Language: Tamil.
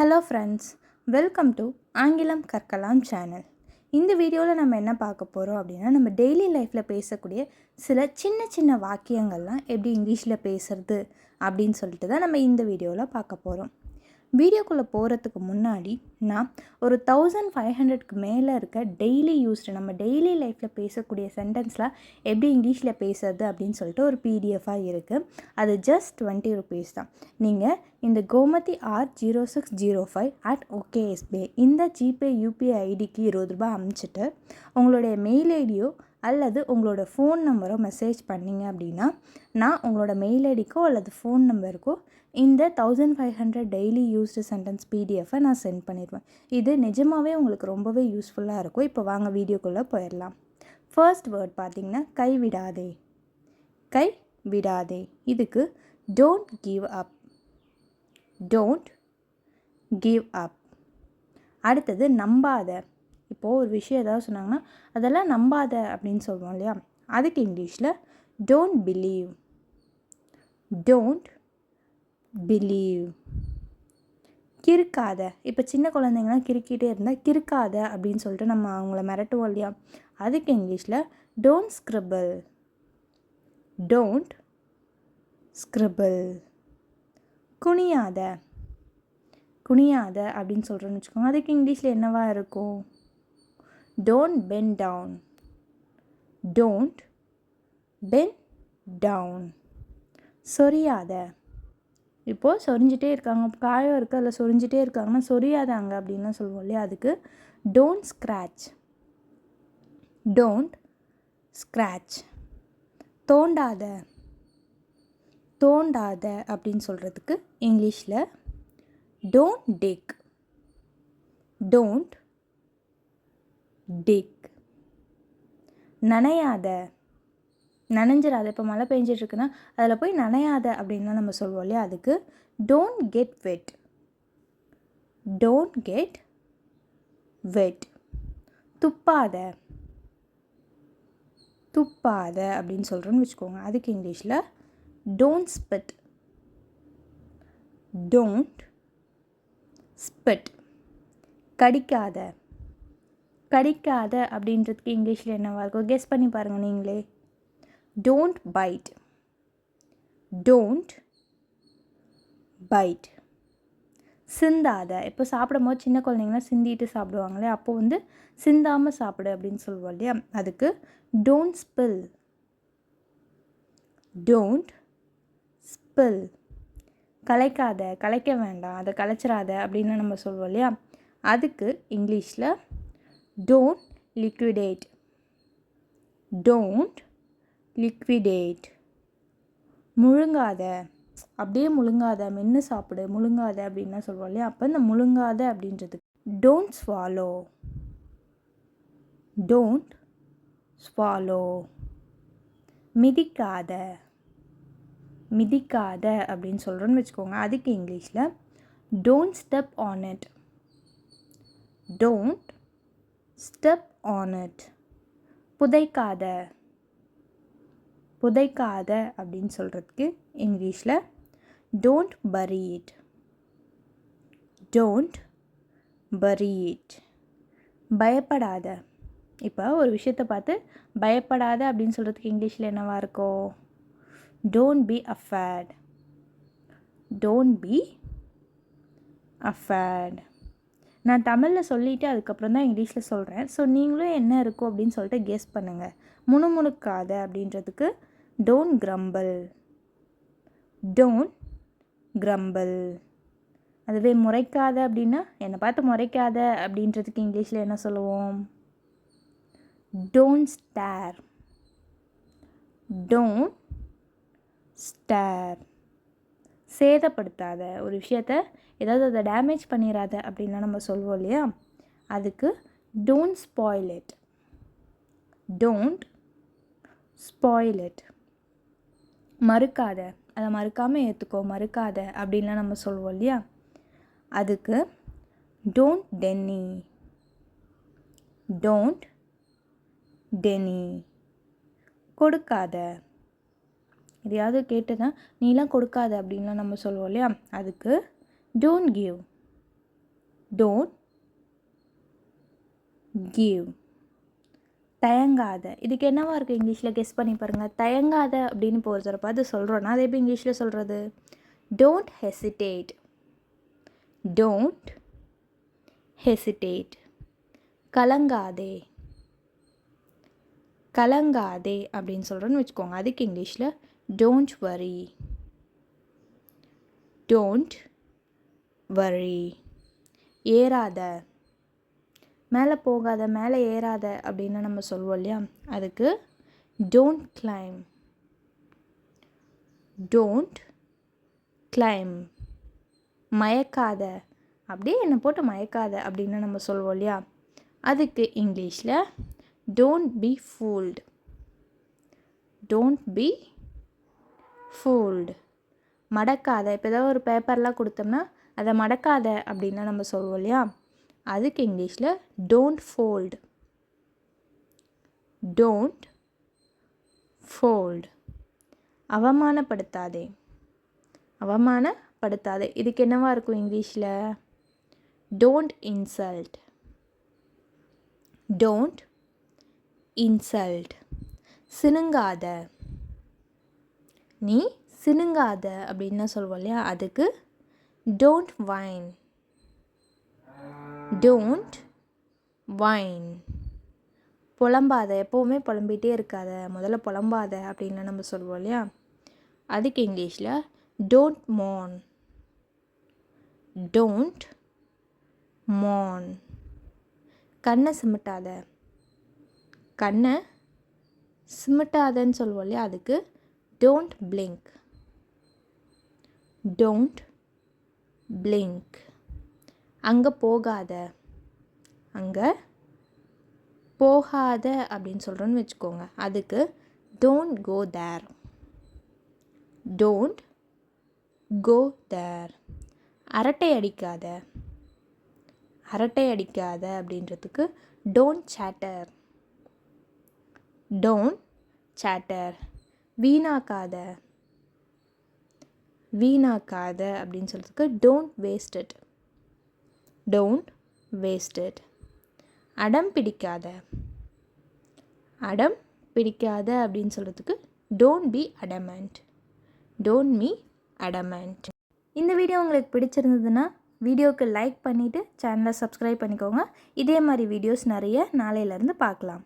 ஹலோ ஃப்ரெண்ட்ஸ் வெல்கம் டு ஆங்கிலம் கற்கலாம் சேனல் இந்த வீடியோவில் நம்ம என்ன பார்க்க போகிறோம் அப்படின்னா நம்ம டெய்லி லைஃப்பில் பேசக்கூடிய சில சின்ன சின்ன வாக்கியங்கள்லாம் எப்படி இங்கிலீஷில் பேசுறது அப்படின்னு சொல்லிட்டு தான் நம்ம இந்த வீடியோவில் பார்க்க போகிறோம் வீடியோக்குள்ளே போகிறதுக்கு முன்னாடி நான் ஒரு தௌசண்ட் ஃபைவ் ஹண்ட்ரட்க்கு மேலே இருக்க டெய்லி யூஸ்டு நம்ம டெய்லி லைஃப்பில் பேசக்கூடிய சென்டென்ஸ்லாம் எப்படி இங்கிலீஷில் பேசுறது அப்படின்னு சொல்லிட்டு ஒரு பிடிஎஃபாக இருக்குது அது ஜஸ்ட் டுவெண்ட்டி ருபீஸ் தான். நீங்கள் இந்த Gomathi R zero six zero five at ஓகேஎஸ்பே இந்த ஜிபே யூபிஐ ஐடிக்கு இருபது ரூபாய் அமுச்சிட்டு உங்களுடைய மெயில் ஐடியோ அல்லது உங்களோட ஃபோன் நம்பரோ மெசேஜ் பண்ணிங்க அப்படின்னா நான் உங்களோட மெயில் ஐடிக்கோ அல்லது ஃபோன் நம்பருக்கோ இந்த thousand five hundred daily used sentence பிடிஎஃபை நான் சென்ட் பண்ணிடுவேன். இது நிஜமாகவே உங்களுக்கு ரொம்பவே யூஸ்ஃபுல்லாக இருக்கும். இப்போ வாங்க வீடியோக்குள்ளே போயிடலாம். ஃபர்ஸ்ட் வேர்ட் பார்த்தீங்கன்னா கைவிடாதே கை விடாதே. இதுக்கு don't give up don't give up அடுத்தது நம்பாத. இப்போது ஒரு விஷயம் ஏதாவது சொன்னாங்கன்னா அதெல்லாம் நம்பாத அப்படின்னு சொல்லுவோம் இல்லையா? அதுக்கு இங்கிலீஷில் டோன்ட் பிலீவ் டோன்ட் பிலீவ் கிறுக்காத. இப்போ சின்ன குழந்தைங்கலாம் கிறுக்கிட்டே இருந்தால் கிறுக்காத அப்படின்னு சொல்லிட்டு நம்ம அவங்கள மிரட்டுவோம் இல்லையா? அதுக்கு இங்கிலீஷில் டோன்ட் ஸ்க்ரிபிள் டோன்ட் ஸ்க்ரிபிள் குனியாத. குனியாத அப்படின்னு சொல்கிறோன்னு வச்சுக்கோங்க. அதுக்கு இங்கிலீஷில் என்னவா இருக்கும்? Don't pen down don't pen down சொரியாத. இப்போது சொரிஞ்சிட்டே இருக்காங்க. காயம் இருக்குது அதில் சொரிஞ்சிட்டே இருக்காங்கன்னா சொரியாதாங்க அப்படின்லாம் சொல்லுவோம் இல்லையா? அதுக்கு டோன்ட் ஸ்க்ராச் டோன்ட் ஸ்க்ராச் தோண்டாத. தோண்டாத அப்படின்னு சொல்கிறதுக்கு இங்கிலீஷில் டோன்ட் டேக் டோன்ட் டிக் நனையாத. நனைஞ்சிடாத இப்போ மழை பெஞ்சிட்ருக்குன்னா அதில் போய் நனையாத அப்படின்லாம் நம்ம சொல்லுவோம் இல்லையா? அதுக்கு don't get wet don't get wet துப்பாத. துப்பாத அப்படின்னு சொல்கிறோன்னு வச்சுக்கோங்க. அதுக்கு இங்கிலீஷில் டோன்ட் ஸ்பிட் டோன்ட் ஸ்பிட் கடிக்காத. கடிக்காத அப்படின்றதுக்கு இங்கிலீஷில் என்னவாக இருக்கும்? கெஸ் பண்ணி பாருங்கள் நீங்களே. டோன்ட் பைட் டோன்ட் பைட் சிந்தாத. இப்போ சாப்பிடும் போது சின்ன குழந்தைங்களாம் சிந்திட்டு சாப்பிடுவாங்களே அப்போ வந்து சிந்தாமல் சாப்பிடு அப்படின்னு சொல்லுவோம் இல்லையா? அதுக்கு டோன்ட் ஸ்பில் டோன்ட் ஸ்பில் கலைக்காத கலைக்க வேண்டாம் அதை கலைச்சிடாத அப்படின்னு நம்ம சொல்லுவோம் இல்லையா? அதுக்கு இங்கிலீஷில் டோன்ட் லிக்விடேட் டோன்ட் லிக்விடேட் முழுங்காத. அப்படியே முழுங்காத மென்று சாப்பிடு முழுங்காத அப்படின்லாம் சொல்லுவோம் இல்லையா? அப்போ இந்த முழுங்காத அப்படின்றது டோன்ட் ஸ்வாலோ டோன்ட் ஸ்வாலோ மிதிக்காத. மிதிக்காத அப்படின்னு சொல்கிறோன்னு வச்சுக்கோங்க. அதுக்கு இங்கிலீஷில் don't step on it don't step on it புதைக்காத. புதைக்காத அப்படின்னு சொல்கிறதுக்கு இங்கிலீஷில் டோன்ட் பரி இட் டோன்ட் பரி இட் பயப்படாத. இப்போ ஒரு விஷயத்தை பார்த்து பயப்படாத அப்படின்னு சொல்கிறதுக்கு இங்கிலீஷில் என்னவா இருக்கும்? Don't be afraid don't be afraid நான் தமிழில் சொல்லிவிட்டு அதுக்கப்புறம் தான் இங்கிலீஷில் சொல்கிறேன் ஸோ நீங்களும் என்ன இருக்கும் அப்படின்னு சொல்லிட்டு கெஸ் பண்ணுங்கள் முணுமுணுக்காத அப்படின்றதுக்கு டோன்ட் கிரம்பிள் டோன்ட் கிரம்பிள் அதுவே முறைக்காத அப்படின்னா என்னை பார்த்து முறைக்காத அப்படின்றதுக்கு இங்கிலீஷில் என்ன சொல்லுவோம்? டோன்ட் ஸ்டேர் டோன்ட் ஸ்டேர் சேதப்படுத்தாத ஒரு விஷயத்த ஏதாவது அதை டேமேஜ் பண்ணிடாத அப்படின்லாம் நம்ம சொல்லுவோம் இல்லையா? அதுக்கு don't spoil it don't spoil it மறுக்காத. அதை மறுக்காமல் ஏற்றுக்கோ மறுக்காத அப்படின்லாம் நம்ம சொல்லுவோம் இல்லையா? அதுக்கு டோன்ட் டென்னி டோன்ட் டெனி கொடுக்காத. எதையாவது கேட்டுதான் நீலாம் கொடுக்காத அப்படின்லாம் நம்ம சொல்லுவோம் இல்லையா? அதுக்கு டோன்ட் கிவ் டோன்ட் கிவ் தயங்காத. இதுக்கு என்னவா இருக்குது இங்கிலீஷில்? கெஸ் பண்ணி பாருங்கள் தயங்காத அப்படின்னு இப்போ அது சொல்கிறோன்னா அது எப்படி இங்கிலீஷில் சொல்கிறது டோன்ட் ஹெசிடேட் டோன்ட் ஹெசிடேட் கலங்காதே. கலங்காதே அப்படின்னு சொல்கிறோன்னு வச்சுக்கோங்க. அதுக்கு இங்கிலீஷில் டோன்ட் வரி டோன்ட் வரி ஏறாத. மேலே போகாத மேலே ஏறாத அப்படின்னு நம்ம சொல்லுவோம் இல்லையா? அதுக்கு டோன்ட் கிளைம் டோன்ட் கிளைம் மயக்காத. அப்படியே என்னை போட்டு மயக்காத அப்படின்னு நம்ம சொல்லுவோம் இல்லையா? அதுக்கு இங்கிலீஷில் don't be fooled don't be fooled மடக்காத. இப்போ ஏதாவது ஒரு பேப்பர்லாம் கொடுத்தோம்னா அதை மடக்காத அப்படின்னு நம்ம சொல்லுவோம் இல்லையா? அதுக்கு இங்கிலீஷில் டோன்ட் ஃபோல்டு டோன்ட் ஃபோல்டு அவமானப்படுத்தாதே. அவமானப்படுத்தாதே. இதுக்கு என்னவா இருக்கும் இங்கிலீஷில்? டோன்ட் இன்சல்ட் டோன்ட் இன்சல்ட் சினுங்காத. நீ சினுங்காத அப்படின்னு சொல்லுவோம் இல்லையா? அதுக்கு டோன்ட் வைன் டோன்ட் வைன் புலம்பாத எப்போவுமே புலம்பிகிட்டே இருக்காத முதல்ல புலம்பாத அப்படின்னு நம்ம சொல்லுவோம் இல்லையா? அதுக்கு இங்கிலீஷில் டோன்ட் மோன் டோன்ட் மோன் கண்ணை சிமிட்டாத. கண்ணை சிமிட்டாதன்னு சொல்லுவோம் இல்லையா? அதுக்கு டோன்ட் பிளிங்க் டோன்ட் பிளிங்க் அங்கே போகாத. அங்கே போகாத அப்படின்னு சொல்கிறோன்னு வச்சுக்கோங்க. அதுக்கு don't go there don't go தேர் அரட்டை அடிக்காத. அரட்டை அடிக்காத அப்படின்றதுக்கு டோன்ட் சேட்டர் டோன்ட் சேட்டர் வீணாக்காத. வீணாக்காத அப்படின்னு சொல்கிறதுக்கு don't waste it don't waste it அடம் பிடிக்காத. அடம் பிடிக்காத அப்படின்னு சொல்கிறதுக்கு don't be adamant don't me adamant இந்த வீடியோ உங்களுக்கு பிடிச்சிருந்ததுன்னா வீடியோவுக்கு லைக் பண்ணிவிட்டு சேனலை சப்ஸ்கிரைப் பண்ணிக்கோங்க. இதே மாதிரி வீடியோஸ் நிறைய நாளையிலேருந்து பார்க்கலாம்.